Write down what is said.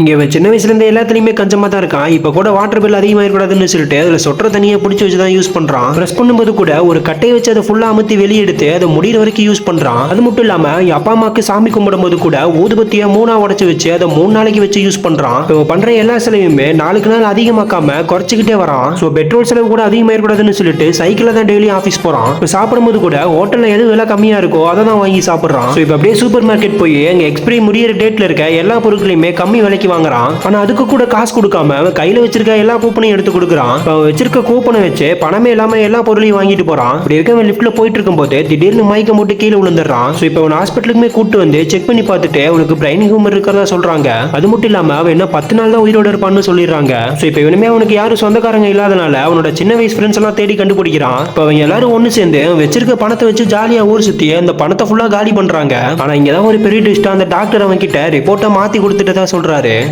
இங்கே இவன் சின்ன வயசுலேருந்து எல்லாத்துலேயுமே கஞ்சமாக தான் இருக்கான். இப்போ கூட வாட்டர் பில் அதிகமாக இருக்கக்கூடாதுன்னு சொல்லிட்டு அதில் சொட்டுற தனியாக பிடிச்சி வச்சு தான் யூஸ் பண்ணுறான் ப்ரெஸ் பண்ணும்போது கூட ஒரு கட்டையை வச்சு அதை ஃபுல்லாக அமுத்தி வெளியே எடுத்து அதை முடியிற வரைக்கும் யூஸ் பண்ணுறான் அது மட்டும் இல்லாமல் என் அப்பா அம்மாவுக்கு சாமி கும்பிடும் போது கூட ஊதுபத்தியை மூணாக உடச்சி வச்சு அதை மூணு நாளைக்கு வச்சு யூஸ் பண்ணுறான் இப்போ இவன் எல்லா செலவுமே நாளுக்கு நாள் அதிகமாக்காம குறைச்சிக்கிட்டே வரான். ஸோ பெட்ரோல் செலவு கூட அதிகமாக இருக்கக்கூடாதுன்னு சொல்லிட்டு சைக்கிளில் தான் டெய்லி ஆஃபீஸ் போகிறான் இப்போ சாப்பிடும்போது கூட ஹோட்டலில் எது விலை கம்மியாக இருக்கோ அதை தான் வாங்கி சாப்பிட்றான். ஸோ இப்போ அப்படியே சூப்பர் மார்க்கெட் போய் எங்கள் எக்ஸ்பிரி முடியிற டேட்டில் இருக்க எல்லா பொருட்களையுமே கம்மி விலைக்கு வாங்குறான். ஆனா அதுக்கு கூட காசு கொடுக்காம அவன் கையில வச்சிருக்க எல்லா கூப்பனையும் எடுத்து கொடுக்குறான். அவன் வச்சிருக்க கூப்பனை வச்சு பணமே இல்லாம எல்லா பொருளையும் வாங்கிட்டு போறான். இப்படி இருக்க அவன் லிப்ட்ல போயிட்டு இருக்கும்போது திடீர்னு மயக்கம் போட்டு கீழே விழுந்துடுறான். ஸோ இப்போ அவன் ஹாஸ்பிட்டலுக்குமே கூட்டு வந்து செக் பண்ணி பார்த்துட்டு அவனுக்கு பிரைன் ஹியூமர் இருக்கிறதா சொல்றாங்க. அது மட்டும் இல்லாம அவன் என்ன பத்து நாள் தான் உயிரோட இருப்பான்னு சொல்லிடுறாங்க. ஸோ இப்போ இவனுமே அவனுக்கு யாரும் சொந்தக்காரங்க இல்லாதனால அவனோட சின்ன வயசு ஃப்ரெண்ட்ஸ் எல்லாம் தேடி கண்டுபிடிக்கிறான். இப்போ அவங்க எல்லாரும் ஒன்று சேர்ந்து வச்சிருக்க பணத்தை வச்சு ஜாலியா ஊர் சுத்தி அந்த பணத்தை ஃபுல்லா காலி பண்றாங்க. ஆனா இங்கே தான் ஒரு பெரிய ட்விஸ்ட் அந்த டாக்டர் அவன் கிட்ட ரிப்போர்ட்டை மாத்தி கொடுத்துட்டு தான் ¿eh?